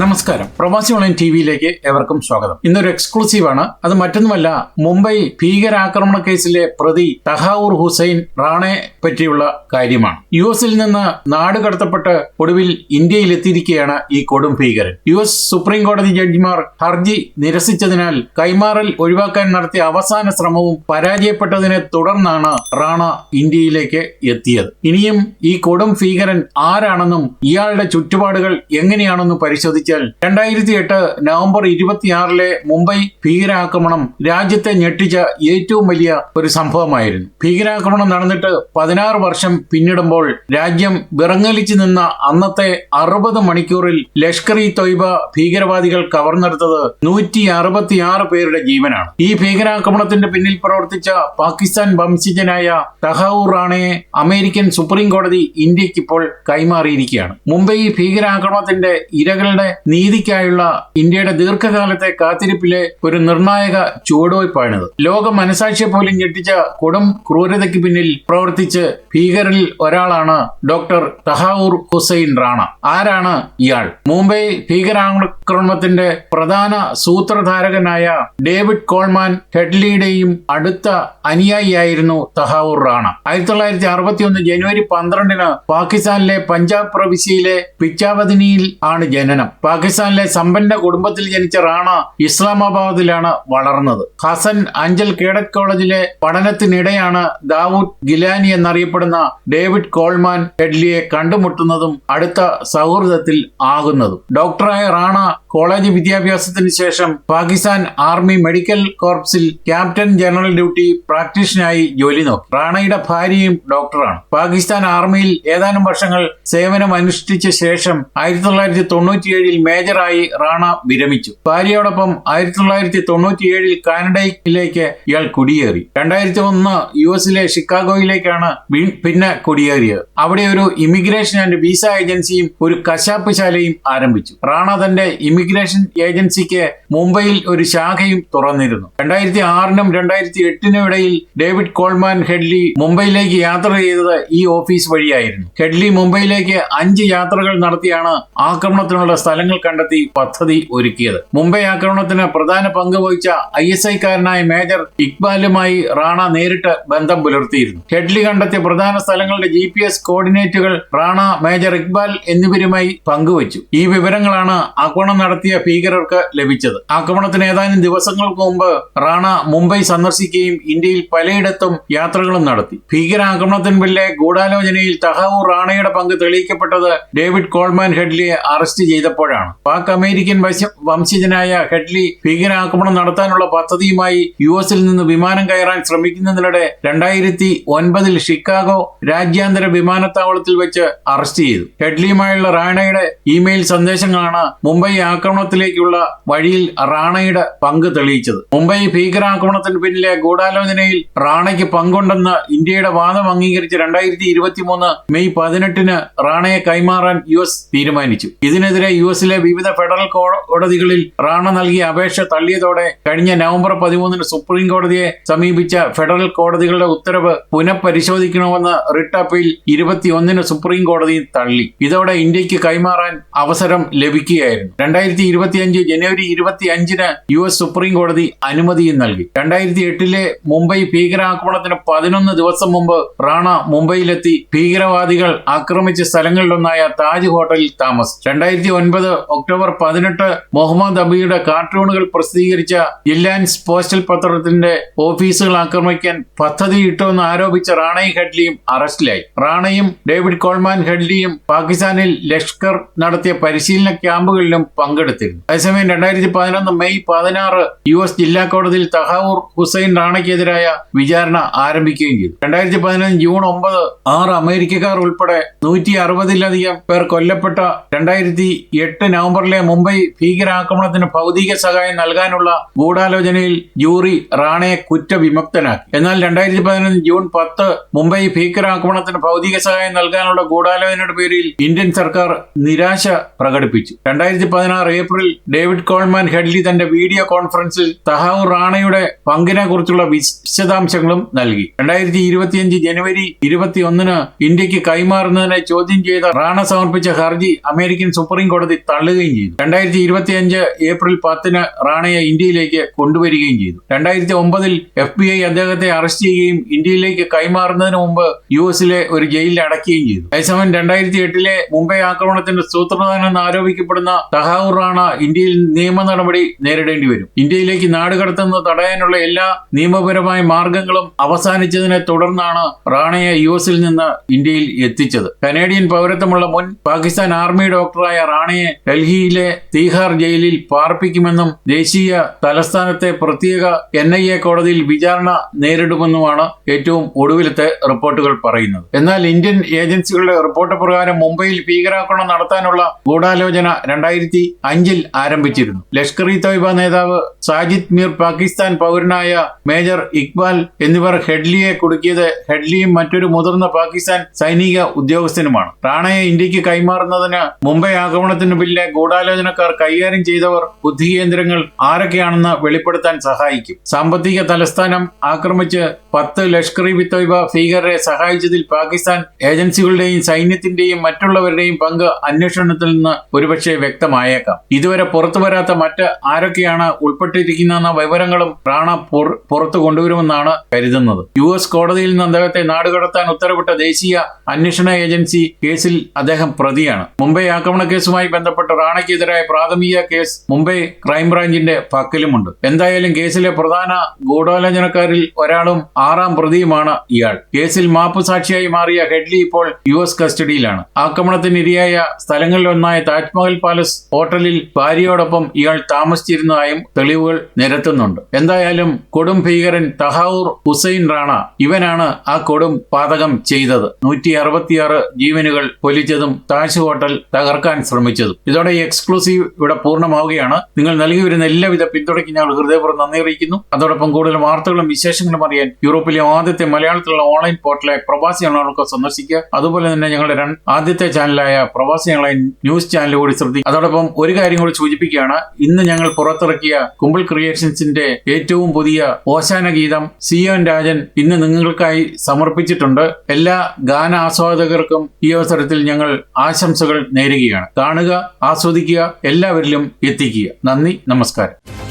നമസ്കാരം. പ്രവാസി online T വിയിലേക്ക് എവർക്കും സ്വാഗതം. ഇന്നൊരു എക്സ്ക്ലൂസീവ് ആണ്. അത് മറ്റൊന്നുമല്ല മുംബൈ ഭീകരാക്രമണ കേസിലെ പ്രതി തഹാവൂർ ഹുസൈൻ റാണെ പറ്റിയുള്ള കാര്യമാണ്. യു എസിൽ നിന്ന് നാട് കടത്തപ്പെട്ട് ഒടുവിൽ ഇന്ത്യയിൽ എത്തിയിരിക്കുകയാണ് ഈ കൊടും ഭീകരൻ. യു എസ് സുപ്രീം കോടതി ജഡ്ജിമാർ ഹർജി നിരസിച്ചതിനാൽ കൈമാറൽ ഒഴിവാക്കാൻ നടത്തിയ അവസാന ശ്രമവും പരാജയപ്പെട്ടതിനെ തുടർന്നാണ് റാണ ഇന്ത്യയിലേക്ക് എത്തിയത്. ഇനിയും ഈ കൊടും ഭീകരൻ ആരാണെന്നും ഇയാളുടെ ചുറ്റുപാടുകൾ എങ്ങനെയാണെന്നും പരിശോധിച്ചാൽ രണ്ടായിരത്തി എട്ട് നവംബർ ഇരുപത്തിയാറിലെ മുംബൈ ഭീകരാക്രമണം രാജ്യത്തെ ഞെട്ടിച്ച ഏറ്റവും വലിയ ഒരു സംഭവമായിരുന്നു. ഭീകരാക്രമണം നടന്നിട്ട് പതിനാറ് വർഷം പിന്നിടുമ്പോൾ രാജ്യം വിറങ്ങലിച്ചു നിന്ന അന്നത്തെ അറുപത് മണിക്കൂറിൽ ലഷ്കർ ഇ തൊയ്ബ ഭീകരവാദികൾ കവർന്നെടുത്തത് നൂറ്റി അറുപത്തിയാറ് പേരുടെ ജീവനാണ്. ഈ ഭീകരാക്രമണത്തിന്റെ പിന്നിൽ പ്രവർത്തിച്ച പാകിസ്ഥാൻ വംശജനായ തഹാവൂർ റാണയെ അമേരിക്കൻ സുപ്രീം കോടതി ഇന്ത്യയ്ക്ക് ഇപ്പോൾ കൈമാറിയിരിക്കുകയാണ്. മുംബൈ ഭീകരാക്രമണത്തിന്റെ ഇരകളുടെ നീതിക്കായുള്ള ഇന്ത്യയുടെ ദീർഘകാലത്തെ കാത്തിരിപ്പിലെ ഒരു നിർണായക ചുവടുവയ്പ്പാണിത് ലോക മനസാക്ഷിയെ പോലും ഞെട്ടിച്ച കൊടും ക്രൂരതയ്ക്ക് പിന്നിൽ പ്രവർത്തിച്ച് ഭീകരിൽ ഒരാളാണ് ഡോക്ടർ തഹാവൂർ ഹുസൈൻ റാണ. ആരാണ് ഇയാൾ? മുംബൈ ഭീകരാക്രമണത്തിന്റെ പ്രധാന സൂത്രധാരകനായ ഡേവിഡ് കോൾമാൻ ഹെഡ്ലിയുടെയും അടുത്ത അനുയായിയായിരുന്നു തഹാവൂർ റാണ. ആയിരത്തി തൊള്ളായിരത്തി അറുപത്തിയൊന്ന് ജനുവരി പന്ത്രണ്ടിന് പാകിസ്ഥാനിലെ പഞ്ചാബ് പ്രവിശ്യയിലെ പിച്ചാവദിനിയിൽ ആണ് ജനനം. പാകിസ്ഥാനിലെ സമ്പന്ന കുടുംബത്തിൽ ജനിച്ച റാണ ഇസ്ലാമാബാദിലാണ് വളർന്നത്. ഹസൻ അഞ്ചൽ കേഡറ്റ് കോളേജിലെ പഠനത്തിനിടെയാണ് ദാവൂദ് ഗിലാനി എന്നറിയപ്പെടുന്ന ഡേവിഡ് കോൾമാൻ ഹെഡ്ലിയെ കണ്ടുമുട്ടുന്നതും അടുത്ത സൗഹൃദത്തിൽ ആകുന്നതും. ഡോക്ടറായ റാണ കോളേജ് വിദ്യാഭ്യാസത്തിന് ശേഷം പാകിസ്ഥാൻ ആർമി മെഡിക്കൽ കോർപ്സിൽ ക്യാപ്റ്റൻ ജനറൽ ഡ്യൂട്ടി പ്രാക്ടീഷനായി ജോലി നോക്കി. റാണയുടെ ഭാര്യയും ഡോക്ടറാണ്. പാകിസ്ഥാൻ ആർമിയിൽ ഏതാനും വർഷങ്ങൾ സേവനം അനുഷ്ഠിച്ച ശേഷം ആയിരത്തി തൊള്ളായിരത്തി തൊണ്ണൂറ്റിയേഴിൽ മേജറായി റാണ വിരമിച്ചു. ഭാര്യയോടൊപ്പം ആയിരത്തി തൊള്ളായിരത്തി തൊണ്ണൂറ്റിയേഴിൽ കാനഡയിലേക്ക് ഇയാൾ കുടിയേറി. രണ്ടായിരത്തി ഒന്ന് യു എസിലെ ഷിക്കാഗോയിലേക്കാണ് പിന്നെ കുടിയേറിയത്. അവിടെ ഒരു ഇമിഗ്രേഷൻ ആൻഡ് വിസ ഏജൻസിയും ഒരു കശാപ്പ് ശാലയും ആരംഭിച്ചു. റാണ തന്റെ ഇമിഗ്രേഷൻ ഏജൻസിക്ക് മുംബൈയിൽ ഒരു ശാഖയും തുറന്നിരുന്നു. രണ്ടായിരത്തി ആറിനും രണ്ടായിരത്തി എട്ടിനും ഇടയിൽ ഡേവിഡ് കോൾമാൻ ഹെഡ്ലി മുംബൈയിലേക്ക് യാത്ര ചെയ്തത് ഈ ഓഫീസ് വഴിയായിരുന്നു. ഹെഡ്ലി മുംബൈയിലേക്ക് അഞ്ച് യാത്രകൾ നടത്തിയാണ് ആക്രമണത്തിനുള്ള സ്ഥലങ്ങൾ കണ്ടെത്തി പദ്ധതി ഒരുക്കിയത്. മുംബൈ ആക്രമണത്തിന് പ്രധാന പങ്ക് വഹിച്ച ഐ എസ് ഐക്കാരനായ മേജർ ഇക്ബാലുമായി റാണ നേരിട്ട് ബന്ധം പുലർത്തിയിരുന്നു. ഹെഡ്ലി കണ്ടെത്തിയ പ്രധാന സ്ഥലങ്ങളുടെ ജി പി എസ് കോർഡിനേറ്റുകൾ റാണ മേജർ ഇക്ബാൽ എന്നിവരുമായി പങ്കുവച്ചു. ഈ വിവരങ്ങളാണ് ആക്രമണം നടത്തിയ ഭീകരർക്ക് ലഭിച്ചത്. ആക്രമണത്തിന് ഏതാനും ദിവസങ്ങൾക്ക് മുമ്പ് റാണ മുംബൈ സന്ദർശിക്കുകയും ഇന്ത്യയിൽ പലയിടത്തും യാത്രകളും നടത്തി. ഭീകരാക്രമണത്തിന് പിന്നിലെ ഗൂഢാലോചനയിൽ തഹാവൂർ റാണയുടെ പങ്ക് തെളിയിക്കപ്പെട്ടത് ഡേവിഡ് കോൾമാൻ ഹെഡ്ലിയെ അറസ്റ്റ് ചെയ്തപ്പോഴാണ്. പാക് അമേരിക്കൻ വംശ- വംശജനായ ഹെഡ്ലി ഭീകരാക്രമണം നടത്താനുള്ള പദ്ധതിയുമായി യു എസിൽ നിന്ന് വിമാനം കയറാൻ ശ്രമിക്കുന്നതിനിടെ രണ്ടായിരത്തി ഒൻപതിൽ ഷിക്കാഗോ രാജ്യാന്തര വിമാനത്താവളത്തിൽ വെച്ച് അറസ്റ്റ് ചെയ്തു. ഹെഡ്ലിയുമായുള്ള റാണയുടെ ഇമെയിൽ സന്ദേശങ്ങളാണ് മുംബൈ ആക്രമണത്തിലേക്കുള്ള വഴിയിൽ റാണയുടെ പങ്ക് തെളിയിച്ചത്. മുംബൈ ഭീകരാക്രമണത്തിന് പിന്നിലെ ഗൂഢാലോചനയിൽ റാണയ്ക്ക് പങ്കുണ്ടെന്ന് ഇന്ത്യയുടെ വാദം അംഗീകരിച്ച് രണ്ടായിരത്തി ഇരുപത്തി മൂന്ന് മെയ് പതിനെട്ടിന് റാണയെ കൈമാറാൻ യു എസ് തീരുമാനിച്ചു. ഇതിനെതിരെ യു എസിലെ വിവിധ ഫെഡറൽ കോടതികളിൽ റാണ നൽകിയ അപേക്ഷ തള്ളിയതോടെ കഴിഞ്ഞ നവംബർ പതിമൂന്നിന് സുപ്രീം കോടതിയെ സമീപിച്ച ഫെഡറൽ കോടതികളുടെ ഉത്തരവ് പുനഃപരിശോധിക്കണമെന്ന് റിട്ട് അപ്പീൽ ഇരുപത്തിയൊന്നിന് സുപ്രീം കോടതി തള്ളി. ഇതോടെ ഇന്ത്യയ്ക്ക് കൈമാറാൻ അവസരം ലഭിക്കുകയായിരുന്നു. രണ്ടായിരത്തി ഇരുപത്തിയഞ്ച് ജനുവരി ഇരുപത്തി അഞ്ചിന് യു എസ് സുപ്രീം കോടതി അനുമതിയും നൽകി. രണ്ടായിരത്തി എട്ടിലെ മുംബൈ ഭീകരാക്രമണത്തിന് പതിനൊന്ന് ദിവസം മുമ്പ് റാണ മുംബൈയിലെത്തി. ഭീകരവാദികൾ ആക്രമിച്ച സ്ഥലങ്ങളിലൊന്നായ താജ് ഹോട്ടലിൽ താമസിച്ചു രണ്ടായിരത്തി ഒൻപത് ഒക്ടോബർ പതിനെട്ട് മുഹമ്മദ് അബിയുടെ കാർട്ടൂണുകൾ പ്രസിദ്ധീകരിച്ച ജില്ലാൻസ് പോസ്റ്റൽ പത്രത്തിന്റെ ഓഫീസുകൾ ആക്രമിക്കാൻ പദ്ധതിയിട്ടുവെന്ന് ആരോപിച്ച റാണയും ഹെഡ്ലിയും അറസ്റ്റിലായി. റാണയും ഡേവിഡ് കോൾമാൻ ഹെഡ്ലിയും പാകിസ്ഥാനിൽ ലഷ്കർ നടത്തിയ പരിശീലന ക്യാമ്പുകളിലും പങ്കെടുത്തിരുന്നു. അതേസമയം രണ്ടായിരത്തി പതിനൊന്ന് മെയ് പതിനാറ് യു എസ് ജില്ലാ കോടതിയിൽ തഹാവൂർ ഹുസൈൻ റാണയ്ക്കെതിരായ വിചാരണ ആരംഭിക്കുകയും ചെയ്തു. രണ്ടായിരത്തി പതിനൊന്ന് ജൂൺ ഒമ്പത് ആറ് അമേരിക്കക്കാർ ഉൾപ്പെടെ നൂറ്റി അറുപതിലധികം പേർ കൊല്ലപ്പെട്ട രണ്ടായിരത്തി എട്ട് നവംബറിലെ മുംബൈ ഭീകരാക്രമണത്തിന് ഭൗതിക സഹായം നൽകാനുള്ള ഗൂഢാലോചനയിൽ ജൂറി റാണയെ കുറ്റവിമുക്തനാക്കി. എന്നാൽ രണ്ടായിരത്തി പതിനൊന്ന് ജൂൺ പത്ത് മുംബൈ ഭീകരാക്രമണത്തിന് ഭൗതിക സഹായം നൽകാനുള്ള ഗൂഢാലോചനയുടെ പേരിൽ ഇന്ത്യൻ സർക്കാർ നിരാശ പ്രകടിപ്പിച്ചു. രണ്ടായിരത്തി പതിനാറ് ഏപ്രിൽ ഡേവിഡ് കോൾമാൻ ഹെഡ്ലി തന്റെ വീഡിയോ കോൺഫറൻസിൽ തഹാവൂർ റാണയുടെ പങ്കിനെ കുറിച്ചുള്ള വിശദാംശങ്ങളും നൽകി. രണ്ടായിരത്തി ഇരുപത്തിയഞ്ച് ജനുവരി ഇരുപത്തി ഒന്നിന് ഇന്ത്യയ്ക്ക് കൈമാറുന്നതിനെ ചോദ്യം ചെയ്ത റാണ സമർപ്പിച്ച ഹർജി അമേരിക്കൻ സുപ്രീം കോടതി തള്ളുകയും ചെയ്തു. രണ്ടായിരത്തി ഇരുപത്തിയഞ്ച് ഏപ്രിൽ പത്തിന് റാണയെ ഇന്ത്യയിലേക്ക് കൊണ്ടുവരികയും ചെയ്തു. രണ്ടായിരത്തി ഒമ്പതിൽ എഫ് ബി ഐ അദ്ദേഹത്തെ അറസ്റ്റ് ചെയ്യുകയും ഇന്ത്യയിലേക്ക് കൈമാറുന്നതിന് മുമ്പ് യു എസിലെ ഒരു ജയിലിൽ അടയ്ക്കുകയും ചെയ്തു. അതേസമയം രണ്ടായിരത്തി എട്ടിലെ മുംബൈ ആക്രമണത്തിന്റെ സൂത്രധാരനെന്ന് ആരോപിക്കപ്പെടുന്ന തഹാവൂർ റാണ ഇന്ത്യയിൽ നിയമ നടപടി നേരിടേണ്ടി വരും. ഇന്ത്യയിലേക്ക് നാടുകടത്തുന്നത് തടയാനുള്ള എല്ലാ നിയമപരമായ മാർഗങ്ങളും അവസാനിച്ചതിനെ തുടർന്നാണ് റാണയെ യു എസിൽ നിന്ന് ഇന്ത്യയിൽ എത്തിച്ചത്. കനേഡിയൻ പൗരത്വമുള്ള മുൻ പാകിസ്ഥാൻ ആർമി ഡോക്ടറായ റാണയെ ഡൽഹിയിലെ തീഹാർ ജയിലിൽ പാർപ്പിക്കുമെന്നും ദേശീയ തലസ്ഥാനത്തെ പ്രത്യേക എൻ ഐ എ കോടതിയിൽ വിചാരണ നേരിടുമെന്നുമാണ് ഏറ്റവും ഒടുവിലത്തെ റിപ്പോർട്ടുകൾ പറയുന്നത്. എന്നാൽ ഇന്ത്യൻ ഏജൻസികളുടെ റിപ്പോർട്ട് പ്രകാരം മുംബൈയിൽ ഭീകരാക്രമണം നടത്താനുള്ള ഗൂഢാലോചന രണ്ടായിരത്തി അഞ്ചിൽ ആരംഭിച്ചിരുന്നു. ലഷ്കർ ഇ തോയ്ബ നേതാവ് സാജിദ് മീർ പാകിസ്ഥാൻ പൗരനായ മേജർ ഇക്ബാൽ എന്നിവർ ഹെഡ്ലിയെ കുടുക്കിയത് ഹെഡ്ലിയും മറ്റൊരു മുതിർന്ന പാകിസ്ഥാൻ സൈനിക ഉദ്യോഗസ്ഥനുമാണ്. റാണയെ ഇന്ത്യയ്ക്ക് കൈമാറുന്നതിന് മുംബൈ ആക്രമണത്തിന് പിന്നിലെ ഗൂഢാലോചനക്കാർ കൈകാര്യം ചെയ്തവർ ബുദ്ധി കേന്ദ്രങ്ങൾ ആരൊക്കെയാണെന്ന് വെളിപ്പെടുത്താൻ സഹായിക്കും. സാമ്പത്തിക തലസ്ഥാനം ആക്രമിച്ച് പത്ത് ലഷ്കർ ഇ തോയ്ബ ഭീകരരെ സഹായിച്ചതിൽ പാകിസ്ഥാൻ ഏജൻസികളുടെയും സൈന്യത്തിന്റെയും മറ്റുള്ളവരുടെയും പങ്ക് അന്വേഷണത്തിൽ നിന്ന് ഒരുപക്ഷെ വ്യക്തമായേക്കാം. ഇതുവരെ പുറത്തു വരാത്ത മറ്റ് ആരൊക്കെയാണ് ഉൾപ്പെട്ടിരിക്കുന്ന വിവരങ്ങളും റാണ പുറത്തു കൊണ്ടുവരുമെന്നാണ് കരുതുന്നത്. യു എസ് കോടതിയിൽ നിന്ന് അദ്ദേഹത്തെ നാടുകടത്താൻ ഉത്തരവിട്ട ദേശീയ അന്വേഷണ ഏജൻസി കേസിൽ അദ്ദേഹം പ്രതിയാണ്. മുംബൈ ആക്രമണ കേസുമായി ബന്ധപ്പെട്ട് റാണയ്ക്കെതിരായ പ്രാഥമിക കേസ് മുംബൈ ക്രൈംബ്രാഞ്ചിന്റെ പക്കലുമുണ്ട്. എന്തായാലും കേസിലെ പ്രധാന ഗൂഢാലോചനക്കാരിൽ ഒരാളും ആറാം പ്രതിയുമാണ് ഇയാൾ. കേസിൽ മാപ്പ് സാക്ഷിയായി മാറിയ ഹെഡ്ലി ഇപ്പോൾ യു എസ് കസ്റ്റഡിയിലാണ്. ആക്രമണത്തിന് ഇരയായ സ്ഥലങ്ങളിലൊന്നായ താജ്മഹൽ പാലസ് ഹോട്ടലിൽ ഭാര്യയോടൊപ്പം ഇയാൾ താമസിച്ചിരുന്നതായും തെളിവുകൾ നിരത്തുന്നുണ്ട്. എന്തായാലും കൊടും ഭീകരൻ തഹാവൂർ ഹുസൈൻ റാണ ഇവനാണ് ആ കൊടും പാതകം ചെയ്തത്. നൂറ്റി അറുപത്തിയാറ് ജീവനുകൾ പൊലിച്ചതും താജ് ഹോട്ടൽ തകർക്കാൻ ശ്രമിച്ചതും. ഇതോടെ ഈ എക്സ്ക്ലൂസീവ് ഇവിടെ പൂർണമാവുകയാണ്. നിങ്ങൾ നൽകി വരുന്ന എല്ലാവിധ പിന്തുണയ്ക്ക് ഞങ്ങൾ ഹൃദയപൂർവം നന്ദി അറിയിക്കുന്നു. അതോടൊപ്പം കൂടുതൽ വാർത്തകളും വിശേഷങ്ങളും അറിയാൻ യൂറോപ്പിലെ ആദ്യത്തെ മലയാളത്തിലുള്ള ഓൺലൈൻ പോർട്ടലെ പ്രവാസി ഞങ്ങൾക്ക് സന്ദർശിക്കുക. അതുപോലെ തന്നെ ഞങ്ങളുടെ ആദ്യത്തെ ചാനലായ പ്രവാസി ഓൺലൈൻ ന്യൂസ് ചാനൽ കൂടി ശ്രദ്ധിക്കുക. അതോടൊപ്പം ഒരു കാര്യം കൂടി സൂചിപ്പിക്കുകയാണ്. ഇന്ന് ഞങ്ങൾ പുറത്തിറക്കിയ കുമ്പിൾ ക്രിയേഷൻസിന്റെ ഏറ്റവും പുതിയ ഓശാന ഗീതം എൻ. രാജൻ ഇന്ന് നിങ്ങൾക്കായി സമർപ്പിച്ചിട്ടുണ്ട്. എല്ലാ ഗാന ആസ്വാദകർക്കും ഈ അവസരത്തിൽ ഞങ്ങൾ ആശംസകൾ നേരുകയാണ്. കാണുക ആസ്വദിക്കുക എല്ലാവരിലും എത്തിക്കുക. നന്ദി നമസ്കാരം.